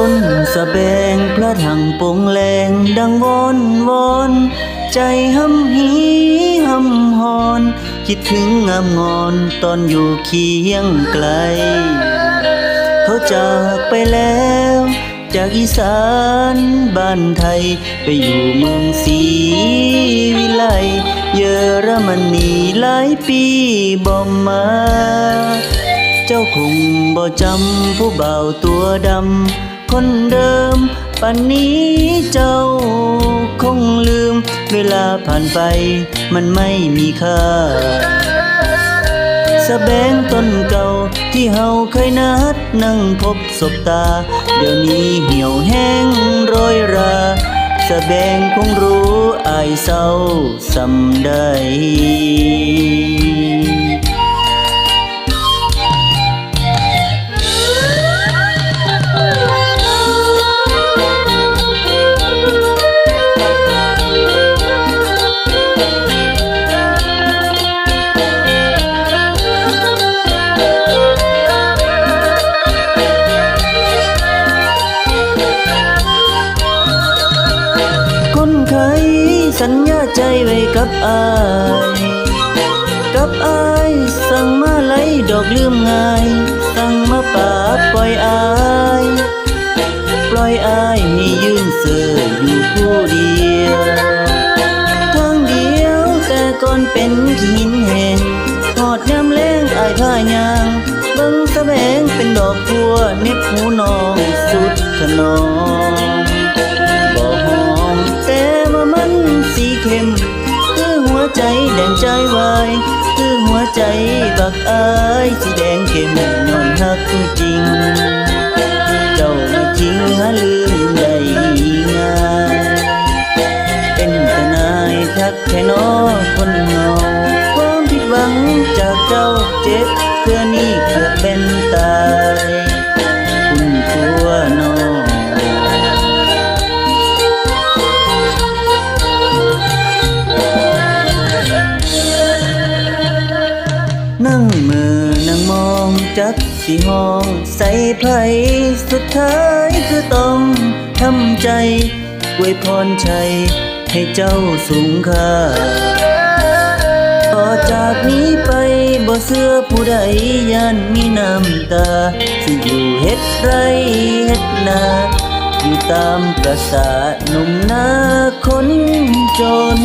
้นสะแบงพระถังปงแรงดังวอนวอนใจห้ำหีห้ำหอน คิดถึงงามงอนตอนอยู่เคียงไกล เขาจากไปแล้ว จากอีสานบ้านไทย ไปอยู่เมืองศรีวิไลเยอรมนีหลายปีบ่มาเจ้าคงบ่จำผู้เบาตัวดำ คนเดิมปันนี้เจ้าคงลืม เวลาผ่านไปมันไม่มีค่าสะแบงต้นเก่าที่เฮาเคยนัดนั่งพบศบตา เดี๋ยวนี้เหี่ยวแห้งโรยราสะแบงคงรู้อายเศร้าสำได้ ใคนไขสัญญาใจไว้กับอาย กับอายสั่งมาไล่ดอกลืมง่าย สั่งมาปาปล่อยอาย ปล่อยอายให้ยืนเสืออยู่ผู้เดียวทางเดียวแต่ก่อนเป็นหินแห่งหอดยามแล้งอายผ้ายางเบิ่งสะแบงเป็นดอกบัวเน็บหูน้องสุดขนอง วายคือหัวใจบักอายสีแดงเข้มน้อนฮักจริง เจ้าจริงหาลืมได้ง่ายเป็นทนายทักแค่นอคนเฮาความผิดหวังจากเจ้าเจ็บเพื่อนี่เกือบเป็น มือนั่งมองจักสีห้องใส่ไผ่สุดท้ายคือต้องทำใจอวยพรชัย ให้เจ้าสูงค่าต่อจากนี้ไปบ่เสื้อผู้ใดยันมีน้ำตา สิอยู่เฮ็ดไรเฮ็ดนาอยู่ตามประสาหนุ่มนาคนจน